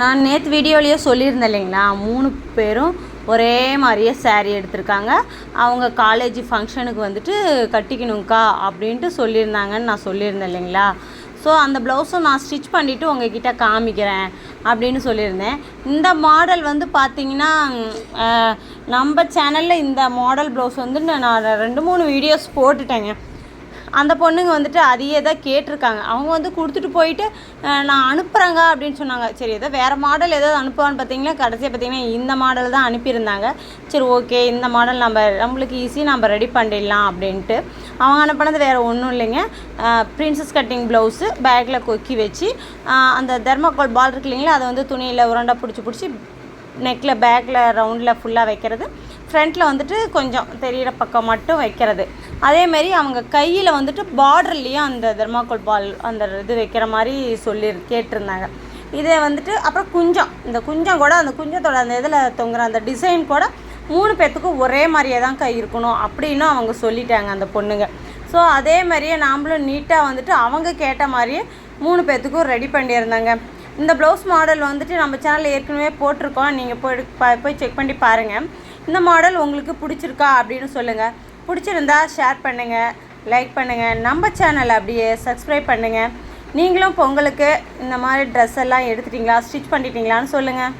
நான் நேற்று வீடியோலேயே சொல்லியிருந்தேன் இல்லைங்களா? மூணு பேரும் ஒரே மாதிரியே சேரீ எடுத்திருக்காங்க. அவங்க காலேஜ் ஃபங்க்ஷனுக்கு வந்துட்டு கட்டிக்கணுங்க்கா அப்படின்ட்டு சொல்லியிருந்தாங்கன்னு நான் சொல்லியிருந்தேன் இல்லைங்களா? ஸோ அந்த ப்ளவுஸும் நான் ஸ்டிச் பண்ணிவிட்டு உங்ககிட்ட காமிக்கிறேன் அப்படின்னு சொல்லியிருந்தேன். இந்த மாடல் வந்து பார்த்தீங்கன்னா நம்ம சேனலில் இந்த மாடல் ப்ளவுஸ் வந்து நான் ரெண்டு மூணு வீடியோஸ் போட்டுட்டேங்க. அந்த பொண்ணுங்க வந்துட்டு அதையே தான் கேட்டிருக்காங்க. அவங்க வந்து கொடுத்துட்டு போயிட்டு நான் அனுப்புகிறேங்க அப்படின்னு சொன்னாங்க. சரி ஏதோ வேறு மாடல் ஏதாவது அனுப்புவான்னு பார்த்தீங்கன்னா கடைசியாக பார்த்தீங்கன்னா இந்த மாடல் தான் அனுப்பியிருந்தாங்க. சரி ஓகே இந்த மாடல் நம்ம நம்மளுக்கு ஈஸி நம்ம ரெடி பண்ணிடலாம் அப்படின்ட்டு. அவங்க அனுப்பினது வேறு ஒன்றும் இல்லைங்க. பிரின்சஸ் கட்டிங் ப்ளவுஸு பேக்கில் கொக்கி வச்சு அந்த தெர்மாக்கோல் பால் இருக்கு இல்லைங்களா? அதை வந்து துணியில் உருண்டை பிடிச்சி பிடிச்சி நெக்கில் பேக்கில் ரவுண்டில் ஃபுல்லாக வைக்கிறது. ஃப்ரண்ட்டில் வந்துட்டு கொஞ்சம் தெரியிற பக்கம் மட்டும் வைக்கிறது. அதேமாரி அவங்க கையில் வந்துட்டு பார்ட்ருலேயும் அந்த தெர்மாக்கோல் பால் அந்த இது வைக்கிற மாதிரி சொல்லி கேட்டிருந்தாங்க. இதே வந்துட்டு அப்புறம் குஞ்சம் இந்த குஞ்சம் கூட அந்த குஞ்சத்தோட அந்த இதில் தொங்குற அந்த டிசைன் கூட மூணு பேர்த்துக்கும் ஒரே மாதிரியே தான் கை இருக்கணும் அப்படின்னு அவங்க சொல்லிட்டாங்க அந்த பொண்ணுங்க. ஸோ அதே மாதிரியே நாம்ளும் நீட்டாக வந்துட்டு அவங்க கேட்ட மாதிரியே மூணு பேர்த்துக்கும் ரெடி பண்ணியிருந்தாங்க. இந்த ப்ளவுஸ் மாடல் வந்துட்டு நம்ம சேனலில் ஏற்கனவே போட்டிருக்கோம். நீங்கள் போய் பா- போய் செக் பண்ணி பாருங்கள் இந்த மாடல் உங்களுக்கு பிடிச்சிருக்கா அப்படின்னு சொல்லுங்கள் பிடிச்சிருந்தா ஷேர் பண்ணுங்கள் லைக் பண்ணுங்கள் நம்ம சேனலை அப்படியே சப்ஸ்கிரைப் பண்ணுங்கள் நீங்களும் பொங்கலுக்கு இந்த மாதிரி ட்ரெஸ் எல்லாம் எடுத்துட்டிங்களா ஸ்டிச் பண்ணிட்டீங்களான்னு சொல்லுங்கள்